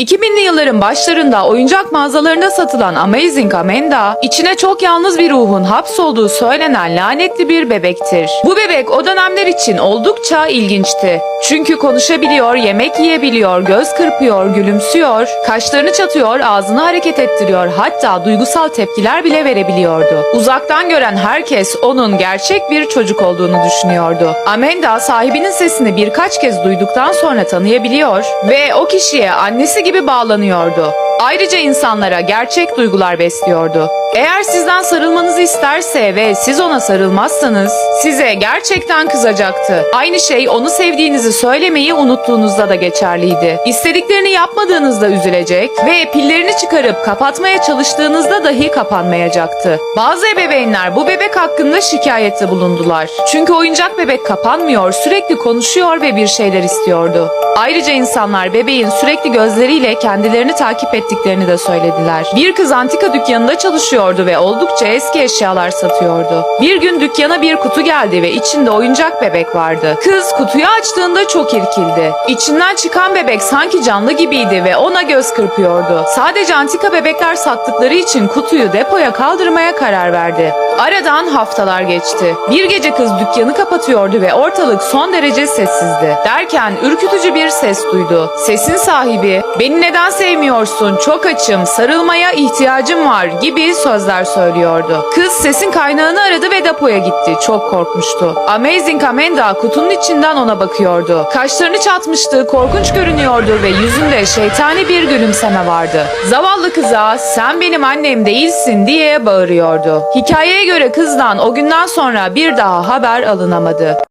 2000'li yılların başlarında oyuncak mağazalarında satılan Amazing Amanda, içine çok yalnız bir ruhun hapsolduğu söylenen lanetli bir bebektir. Bu bebek o dönemler için oldukça ilginçti. Çünkü konuşabiliyor, yemek yiyebiliyor, göz kırpıyor, gülümsüyor, kaşlarını çatıyor, ağzını hareket ettiriyor, hatta duygusal tepkiler bile verebiliyordu. Uzaktan gören herkes onun gerçek bir çocuk olduğunu düşünüyordu. Amanda sahibinin sesini birkaç kez duyduktan sonra tanıyabiliyor ve o kişiye annesi gibi bağlanıyordu. Ayrıca insanlara gerçek duygular besliyordu. Eğer sizden sarılmanızı isterse ve siz ona sarılmazsanız size gerçekten kızacaktı. Aynı şey onu sevdiğinizi söylemeyi unuttuğunuzda da geçerliydi. İstediklerini yapmadığınızda üzülecek ve pillerini çıkarıp kapatmaya çalıştığınızda dahi kapanmayacaktı. Bazı ebeveynler bu bebek hakkında şikayette bulundular. Çünkü oyuncak bebek kapanmıyor, sürekli konuşuyor ve bir şeyler istiyordu. Ayrıca insanlar bebeğin sürekli gözleriyle kendilerini takip ettiklerini de söylediler. Bir kız antika dükkanında çalışıyordu ve oldukça eski eşyalar satıyordu. Bir gün dükkana bir kutu geldi ve içinde oyuncak bebek vardı. Kız kutuyu açtığında çok irkildi. İçinden çıkan bebek sanki canlı gibiydi ve ona göz kırpıyordu. Sadece antika bebekler sattıkları için kutuyu depoya kaldırmaya karar verdi. Aradan haftalar geçti. Bir gece kız dükkanı kapatıyordu ve ortalık son derece sessizdi. Derken ürkütücü bir ses duydu. Sesin sahibi, beni neden sevmiyorsun, çok açım, sarılmaya ihtiyacım var gibi sözler söylüyordu. Kız sesin kaynağını aradı ve depoya gitti. Çok korkmuştu. Amazing Amanda kutunun içinden ona bakıyordu. Kaşlarını çatmıştı, korkunç görünüyordu ve yüzünde şeytani bir gülümseme vardı. Zavallı kıza sen benim annem değilsin diye bağırıyordu. Hikayeye göre kızdan o günden sonra bir daha haber alınamadı.